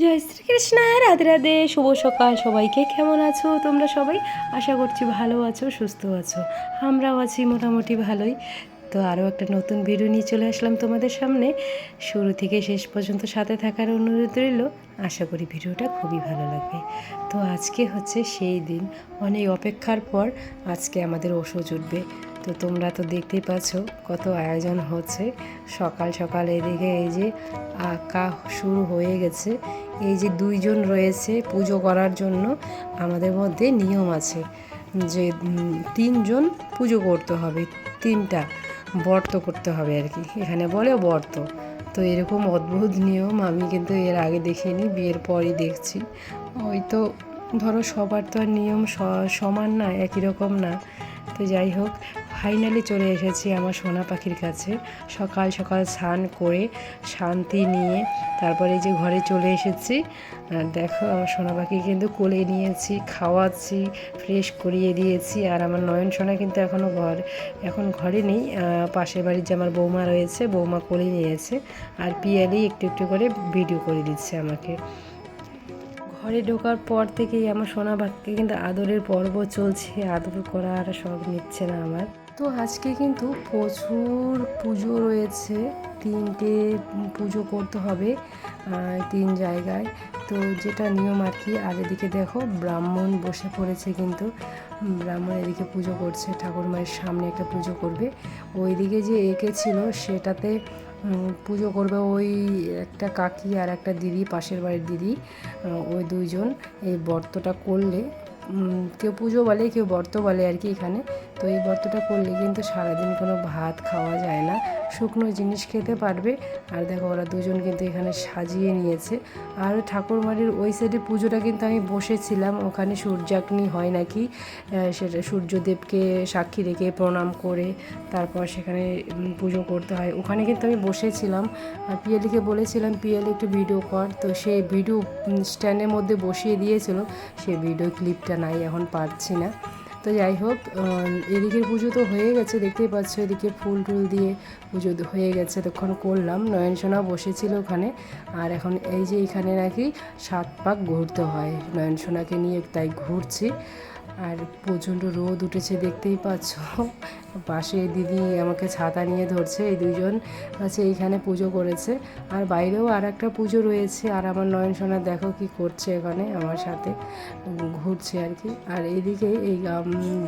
জয় শ্রীকৃষ্ণ রাধে রাধে, শুভ সকাল সবাইকে। কেমন আছো তোমরা সবাই? আশা করছি ভালো আছো, সুস্থ আছো। আমরাও আছি মোটামুটি ভালোই। তো আরও একটা নতুন ভিডিও নিয়ে চলে আসলাম তোমাদের সামনে। শুরু থেকে শেষ পর্যন্ত সাথে থাকার অনুরোধ রইল। আশা করি ভিডিওটা খুবই ভালো লাগবে। তো আজকে হচ্ছে সেই দিন, অনেক অপেক্ষার পর আজকে আমাদের ওষুধ উঠবে। তো তোমরা তো দেখতেই পাচ্ছ কত আয়োজন হচ্ছে। সকাল সকাল এদিকে এই যে আঁকা শুরু হয়ে গেছে। এই যে দুইজন রয়েছে পুজো করার জন্য, আমাদের মধ্যে নিয়ম আছে যে তিনজন পুজো করতে হবে, তিনটা বর্ত করতে হবে আর কি। এখানে বলে বর্ত। তো এরকম অদ্ভুত নিয়ম আমি কিন্তু এর আগে দেখিনি, বিয়ের পরই দেখছি। ওই তো ধরো সবার তো আর নিয়ম সমান না, একই রকম না। তো যাই হোক ফাইনালি চলে এসেছি আমার সোনা পাখির কাছে। সকাল সকাল স্নান করে শান্তি নিয়ে তারপরে যে ঘরে চলে এসেছি। আর দেখো আমার সোনা পাখি কিন্তু কোলে নিয়েছি, খাওয়াচ্ছি ফ্রেশ করিয়ে দিয়েছি। আর আমার নয়ন সোনা কিন্তু এখনও ঘর, এখন ঘরে নেই। পাশের বাড়ির যে আমার বৌমা রয়েছে, বৌমা কোলে নিয়েছে। আর পিয়ালি একটু একটু করে ভিডিও করে দিচ্ছে আমাকে। ঘরে ঢোকার পর থেকেই আমার সোনা বাক্যে কিন্তু আদরের পর্ব চলছে, আদর করা আর সব নিচ্ছে না আমার। তো আজকে কিন্তু প্রচুর পুজো রয়েছে, তিনটে পুজো করতে হবে তিন জায়গায়। তো যেটা নিয়ম আর কি, আর এদিকে দেখো ব্রাহ্মণ বসে পড়েছে কিন্তু। ব্রাহ্মণ এদিকে পুজো করছে ঠাকুর মায়ের সামনে একটা পুজো করবে। ওইদিকে যে এঁকেছিল সেটাতে পুজো করবে ওই একটা কাকি আর একটা দিদি, পাশের বাড়ির দিদি ওই দুইজন। এই বর্তটা করলে কেউ পুজো বলে, কেউ ব্রত বলে আর কি এখানে। তো এই ব্রতটা করলে কিন্তু সারাদিন কোনো ভাত খাওয়া যায় না। শুকনো জিনিস খেতে পারবে। আর দেখো ওরা দুজন কিন্তু এখানে সাজিয়ে নিয়েছে। আর ঠাকুরমারির ওই সাইডে পুজোটা কিন্তু আমি বসেছিলাম। ওখানে সূর্যাগ্নি হয় নাকি সেটা সূর্যদেবকে সাক্ষী রেখে প্রণাম করে তারপর সেখানে পুজো করতে হয়। ওখানে কিন্তু আমি বসেছিলাম। আর পিয়ালিকে বলেছিলাম, পিয়ালি, একটু ভিডিও কর। তো সেই ভিডিও স্ট্যান্ডের মধ্যে বসিয়ে দিয়েছিল। সেই ভিডিও ক্লিপটা নাই, এখন পারছি না। তো যাই হোক এদিকের পুজো তো হয়ে গেছে, দেখতেই পাচ্ছ এদিকে ফুল টুল দিয়ে পুজো হয়ে গেছে তখন করলাম নয়নসোনা বসেছিল ওখানে। আর এখন এই যে এখানে নাকি সাত পাক ঘুরতে হয় নয়নসোনাকে নিয়ে তাই ঘুরছি। আর প্রচণ্ড রোদ উঠেছে, দেখতেই পাচ্ছ। পাশে দিদি আমাকে ছাতা নিয়ে ধরছে, এই দুজন আছে এইখানে পুজো করেছে। আর বাইরেও আর একটা পুজো রয়েছে, আর আমার নয়ন সোনা দেখো কি করছে এখানে আমার সাথে, ঘুরছে আর কি। আর এইদিকে এই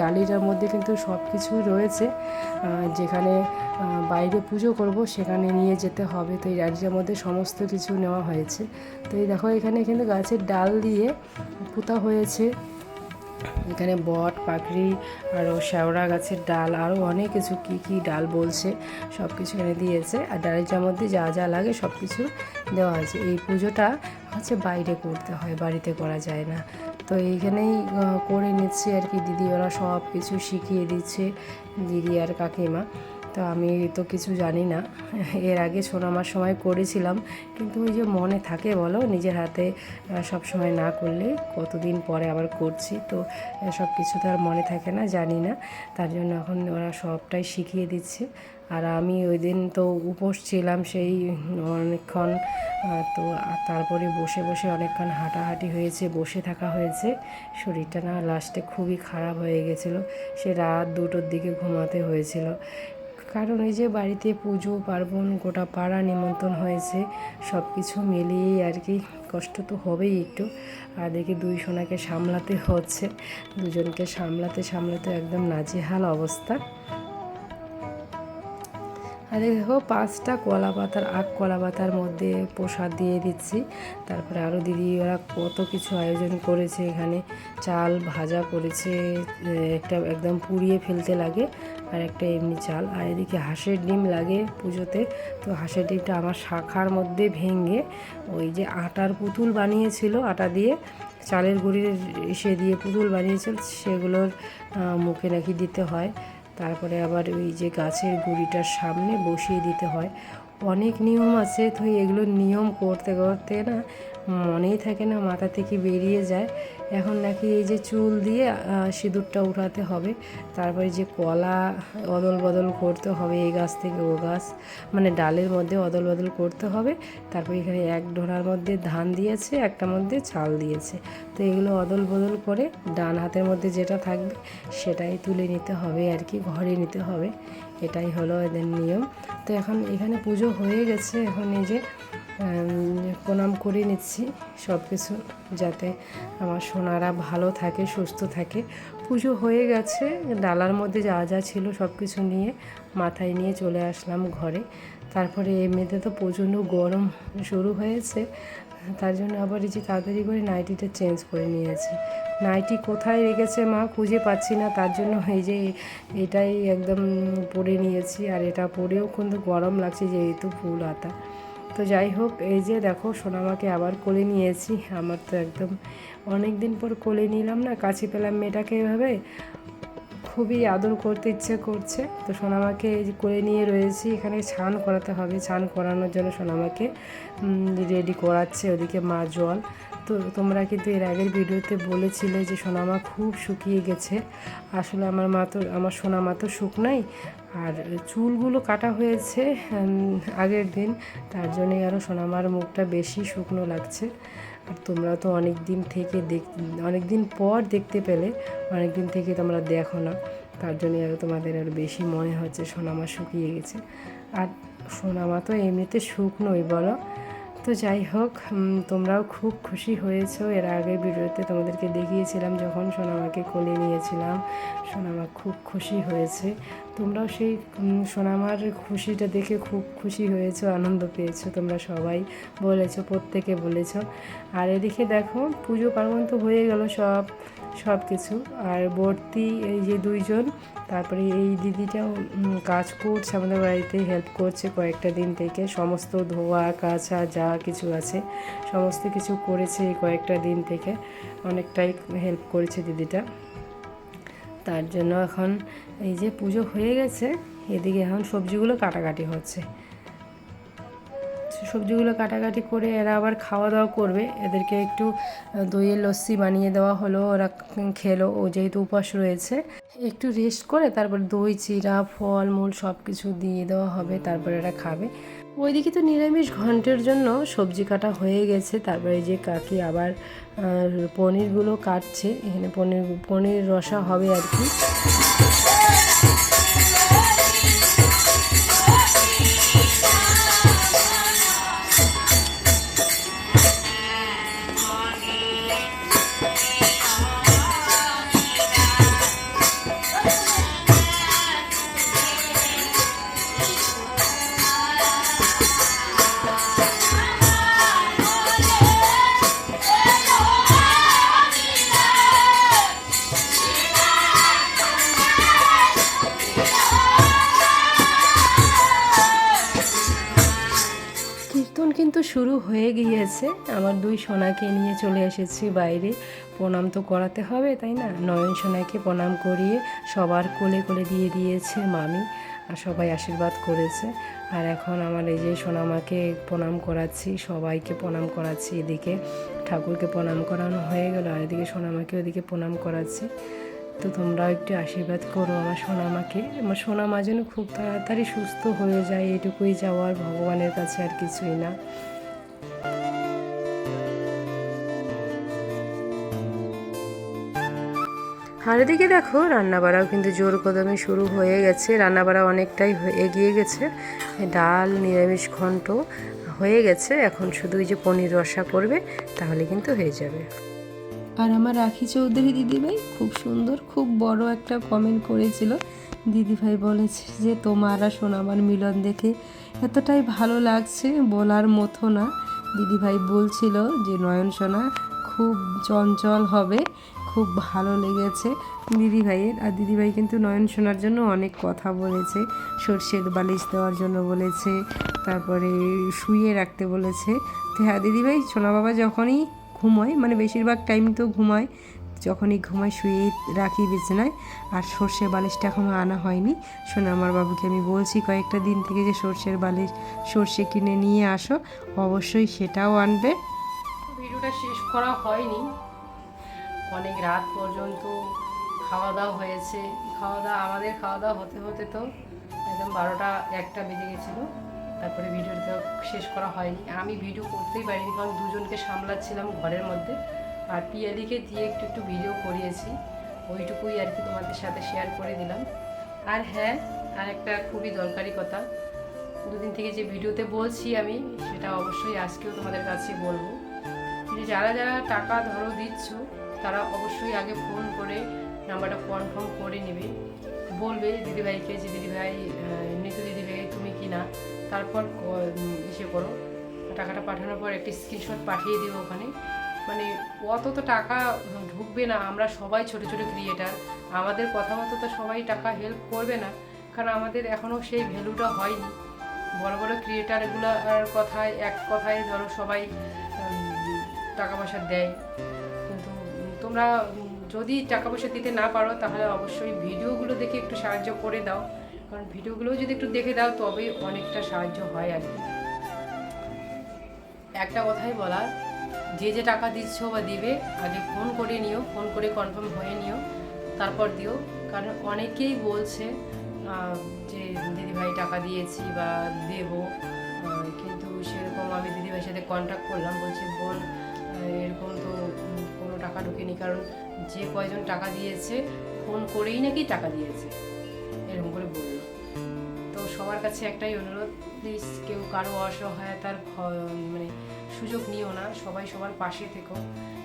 ডালিটার মধ্যে কিন্তু সব কিছুই রয়েছে যেখানে বাইরে পুজো করব সেখানে নিয়ে যেতে হবে। তো এই ডালিটার মধ্যে সমস্ত কিছু নেওয়া হয়েছে। তো এই দেখো এখানে কিন্তু গাছের ডাল দিয়ে পোতা হয়েছে। এখানে বট, পাকড়ি আরও শ্যাওড়া গাছের ডাল আরও অনেক কিছু কি কি ডাল বলছে সব কিছু এনে দিয়েছে। আর ডালের মধ্যে যা যা লাগে সব কিছু দেওয়া আছে। এই পুজোটা হচ্ছে বাইরে করতে হয়, বাড়িতে করা যায় না। তো এইখানেই করে নিচ্ছে আর কি দিদি। ওরা সব কিছু শিখিয়ে দিচ্ছে, দিদি আর কাকিমা। তো আমি তো কিছু জানি না। এর আগে সোনামার সময় করেছিলাম, কিন্তু ওই যে মনে থাকে বলো, নিজের হাতে সব সময় না করলে কতদিন পরে আবার করছি, তো সব কিছু তো আর মনে থাকে না, জানি না। তার জন্য এখন ওরা সবটাই শিখিয়ে দিচ্ছে। আর আমি ওই দিন তো উপোস ছিলাম সেই অনেকক্ষণ তো তারপরে বসে বসে অনেকক্ষণ হাঁটাহাঁটি হয়েছে, বসে থাকা হয়েছে। শরীরটা না লাস্টে খুবই খারাপ হয়ে গেছিল। সে রাত দুটোর দিকে ঘুমাতে হয়েছিল। কারণ এই যে বাড়িতে পুজো, পার্বণ, গোটা পাড়া নিমন্ত্রণ হয়েছে সব কিছু মিলিয়েই আর কি কষ্ট তো হবেই একটু। আর দেখি দুই সোনাকে সামলাতে হচ্ছে, দুজনকে সামলাতে সামলাতে একদম নাজেহাল অবস্থা। আর দেখো, পাঁচটা কলা পাতার আখ কলা পাতার মধ্যে প্রসাদ দিয়ে দিচ্ছি। তারপরে আরও দিদি, ওরা কত কিছু আয়োজন করেছে এখানে। চাল ভাজা করেছে একটা একদম পুড়িয়ে ফেলতে লাগে। আর একটা এমনি চাল। আর এদিকে হাঁসের ডিম লাগে পুজোতে। তো হাঁসের ডিমটা আমার শাখার মধ্যে ভেঙে ওই যে আটার পুতুল বানিয়েছিল, আটা দিয়ে চালের গুঁড়ির এসে দিয়ে পুতুল বানিয়েছিল, সেগুলোর মুখে নাকি দিতে হয়। তারপরে আবার ওই যে গাছের গুঁড়িটার সামনে বসিয়ে দিতে হয়। অনেক নিয়ম আছে তো এগুলো নিয়ম করতে করতে না মনেই থাকে না, মাথা থেকে বেরিয়ে যায়। এখন নাকি এই যে চুল দিয়ে সিঁদুরটা উঠাতে হবে। তারপরে যে কলা অদল বদল করতে হবে, এই গাছ থেকে ও গাছ মানে ডালের মধ্যে অদল বদল করতে হবে। তারপরে এখানে এক ডোনার মধ্যে ধান দিয়েছে, একটা মধ্যে চাল দিয়েছে। তো এগুলো অদল বদল করে ডান হাতের মধ্যে যেটা থাকবে, সেটাই তুলে নিতে হবে আর কি, ঘরে নিতে হবে। এটাই হলো এদের নিয়ম। তো এখন এখানে পুজো হয়ে গেছে। এখন এই যে প্রণাম করে নিচ্ছি সব কিছু যাতে আমার সোনারা ভালো থাকে, সুস্থ থাকে। পুজো হয়ে গেছে, ডালার মধ্যে যা যা ছিল সব কিছু নিয়ে মাথায় নিয়ে চলে আসলাম ঘরে। তারপরে এমনিতে তো প্রচণ্ড গরম শুরু হয়েছে, তার জন্য আবার এই যে তাড়াতাড়ি করে নাইটিটা চেঞ্জ করে নিয়েছি। নাইটি কোথায় রেখেছে মা খুঁজে পাচ্ছি না, তার জন্য এই যে এটাই একদম পরে নিয়েছি, আর এটা পরেও কিন্তু গরম লাগছে যেহেতু ফুল হাতা। তো যাই হোক, এই যে দেখো সোনামাকে আবার কোলে নিয়েছি। আমার তো একদম অনেক দিন পর কোলে নিলাম না, কাছে পেলাম মেয়েটাকে এভাবে। খুবই আদর করতে ইচ্ছে করছে। তো সোনামাকে কোলে নিয়ে রয়েছি, এখানে স্নান করাতে হবে। স্নান করানোর জন্য সোনামাকে রেডি করাচ্ছে ওদিকে মা জল। তো তোমরা কিন্তু এর আগের ভিডিওতে বলেছিলে যে সোনামা খুব শুকিয়ে গেছে। আসলে আমার মা তো, আমার সোনা মা তো শুকনাই আর চুলগুলো কাটা হয়েছে আগের দিন। তার জন্যই আরও সোনামার মুখটা বেশি শুকনো লাগছে। আর তোমরা তো অনেক দিন থেকে দেখ অনেক দিন পর দেখতে পেলে অনেক দিন থেকে তোমরা দেখো না। তার জন্যই আরও তোমাদের আরও বেশি মনে হচ্ছে সোনামা শুকিয়ে গেছে। আর সোনামা তো এমনিতে শুকনোই, বলো। তো যাই হোক তোমরাও খুব খুশি হয়েছো। এর আগের ভিডিওতে তোমাদেরকে দেখিয়েছিলাম যখন সোনামাকে কোলে নিয়েছিলাম। সোনামা খুব খুশি হয়েছে। তোমরাও সেই সোনামার খুশিটা দেখে খুব খুশি হয়েছো, আনন্দ পেয়েছ। তোমরা সবাই বলেছ, প্রত্যেকে বলেছ। আর এদিকে দেখো, পুজো পার্বণ তো হয়ে গেল সব। সব কিছু আর ভর্তি এই যে দুইজন, তারপরে এই দিদিটাও কাজ করছে, আমাদের বাড়িতে হেল্প করছে কয়েকটা দিন থেকে। সমস্ত ধোয়া, কাচা যা কিছু আছে, সমস্ত কিছু করেছে এই কয়েকটা দিন থেকে। অনেকটাই হেল্প করেছে দিদিটা। তার জন্য এখন এই যে পুজো হয়ে গেছে, এদিকে এখন সবজিগুলো কাটাকাটি হচ্ছে। সবজিগুলো কাটাকাটি করে এরা আবার খাওয়া দাওয়া করবে। এদেরকে একটু দইয়ের লস্যি বানিয়ে দেওয়া হলো, ওরা খেলো। ও যেহেতু উপাস রয়েছে, একটু রেস্ট করে তারপর দই, চিরা, ফল, মূল সব কিছু দিয়ে দেওয়া হবে, তারপর এরা খাবে। ওইদিকে তো নিরামিষ ঘন্টের জন্য সবজি কাটা হয়ে গেছে। তারপরে যে কাকি আবার পনিরগুলো কাটছে। এখানে পনির পনির রসা হবে আর কি। শুরু হয়ে গিয়েছে। আমার দুই সোনাকে নিয়ে চলে এসেছি বাইরে। প্রণাম তো করাতে হবে, তাই না? নয়ন সোনাকে প্রণাম করিয়ে সবার কোলে কোলে দিয়ে দিয়েছে মামি আর সবাই আশীর্বাদ করেছে। আর এখন আমার এই যে সোনামাকে প্রণাম করাচ্ছি, সবাইকে প্রণাম করাচ্ছি, এদিকে ঠাকুরকে প্রণাম করানো হয়ে গেল আর এদিকে সোনামাকে ওদিকে প্রণাম করাচ্ছি। তো তোমরাও একটু আশীর্বাদ করো আমার সোনামাকে। আমার সোনামা যেন খুব তাড়াতাড়ি সুস্থ হয়ে যায়, এটুকুই যাওয়ার ভগবানের কাছে আর কিছুই না। আর এদিকে দেখো, রান্নাবাড়াও কিন্তু জোর কদমে শুরু হয়ে গেছে। রান্নাবাড়া অনেকটাই এগিয়ে গেছে। ডাল, নিরামিষ ঘন্ট হয়ে গেছে। এখন শুধু যে পনির রসা করবে, তাহলে কিন্তু হয়ে যাবে। আর আমার রাখি চৌধুরী দিদিভাই খুব সুন্দর, খুব বড় একটা কমেন্ট করেছিল। দিদিভাই বলেছে যে, তোমার আর সোনামার মিলন দেখে এতটাই ভালো লাগছে বলার মতো না। দিদিভাই বলছিল যে, নয়ন সোনা, খুব চঞ্চল হবে। খুব ভালো লেগেছে। দিদিভাইয়ের। আর দিদিভাই কিন্তু নয়ন সোনার জন্য অনেক কথা বলেছে, সর্ষের বালিশ দেওয়ার জন্য বলেছে, তারপরে শুয়ে রাখতে বলেছে। তো হ্যাঁ দিদিভাই, সোনা বাবা যখনই ঘুমোয় মানে বেশিরভাগ টাইম তো ঘুমায়, যখনই ঘুমায় শুয়ে রাখি বিছানায়, আর সর্ষে বালিশটা এখনও আনা হয়নি। শোনো আমার বাবুকে আমি বলছি, কয়েকটা দিন থেকে যে সর্ষের বালিশ, সর্ষে কিনে নিয়ে আসো, অবশ্যই সেটাও আনবে। ভিডিওটা শেষ করা হয়নি। অনেক রাত পর্যন্ত খাওয়া দাওয়া হয়েছে। খাওয়া দাওয়া আমাদের খাওয়া দাওয়া হতে হতে তো একদম বারোটা একটা বেজে গেছিল। তারপরে ভিডিওটা শেষ করা হয়নি। আমি ভিডিও করতেই পারিনি কারণ দুজনকে সামলাচ্ছিলাম ঘরের মধ্যে। আর পিয়ালিকে দিয়ে একটু একটু ভিডিও করিয়েছি। ওইটুকুই আর কি তোমাদের সাথে শেয়ার করে দিলাম। আর হ্যাঁ আর একটা খুবই দরকারি কথা। দুদিন থেকে যে ভিডিওতে বলছি আমি, সেটা অবশ্যই আজকেও তোমাদের কাছে বলব। যে যারা যারা টাকা ধরো দিচ্ছ তারা অবশ্যই আগে ফোন করে নাম্বারটা কনফার্ম করে নেবে। বলবে, দিদিভাইকে যে দিদিভাই নিতু দিদিভাই, তুমি কি না? তারপর ইসে করো। টাকাটা পাঠানোর পর একটি স্ক্রিনশট পাঠিয়ে দিও ওখানে। মানে অত তো টাকা ঢুকবে না, আমরা সবাই ছোট ছোট ক্রিয়েটার আমাদের কথা মতো তো সবাই টাকা হেল্প করবে না, কারণ আমাদের এখনও সেই ভ্যালুটা হয়নি। বড় বড় ক্রিয়েটারগুলোর কথায়, এক কথায় ধরো সবাই টাকা পয়সা দেয়। তোমরা যদি টাকা পয়সা দিতে না পারো, তাহলে অবশ্যই ভিডিওগুলো দেখে একটু সাহায্য করে দাও। কারণ ভিডিওগুলো যদি একটু দেখে দাও, তবে অনেকটা সাহায্য হয় আর কি। একটা কথাই বলার, যে যে টাকা দিচ্ছ বা দিবে, আগে ফোন করে নিও, ফোন করে কনফার্ম হয়ে নিও, তারপর দিও। কারণ অনেকেই বলছে যে, দিদিভাই, টাকা দিয়েছি বা দেব। কিন্তু সেরকম আমি দিদিভাইয়ের সাথে কন্ট্যাক্ট করলাম, বলছি, বোন এরকম তো কোনো টাকা ঢুকেনি, কারণ যে কয়জন টাকা দিয়েছে, ফোন করেই নাকি টাকা দিয়েছে। এরকম করে বলল। তো সবার কাছে একটাই অনুরোধ প্লিজ কেউ কারও অসহায়তার মানে সুযোগ নিও না, সবাই সবার পাশে থেকো।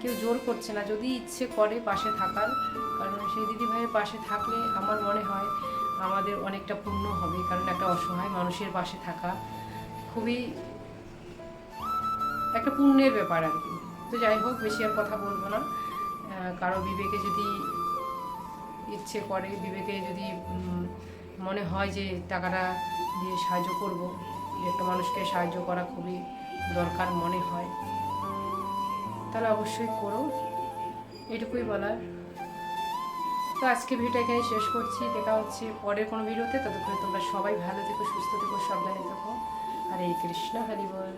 কেউ জোর করছে না, যদি ইচ্ছে করে পাশে থাকার, কারণ সেই দিদিভাইয়ের পাশে থাকলে আমার মনে হয় আমাদের অনেকটা পূর্ণ হবে, কারণ একটা অসহায় মানুষের পাশে থাকা খুবই একটা পুণ্যের ব্যাপার আর কি। তো যাই হোক, বেশি আর কথা বলব না। কারও বিবেকে যদি ইচ্ছে করে, বিবেকে যদি মনে হয় যে টাকাটা দিয়ে সাহায্য করব, একটা মানুষকে সাহায্য করা খুবই দরকার মনে হয়। তাহলে অবশ্যই করো। এটুকুই বলার। তো আজকে ভিডিওটা এখানে শেষ করছি। দেখা হচ্ছে পরের কোনো ভিডিওতে। ততক্ষণে তোমরা সবাই ভালো থেকো, সুস্থ থেকো, সাবধানে থেকো। আর এই কৃষ্ণ, হরি বল।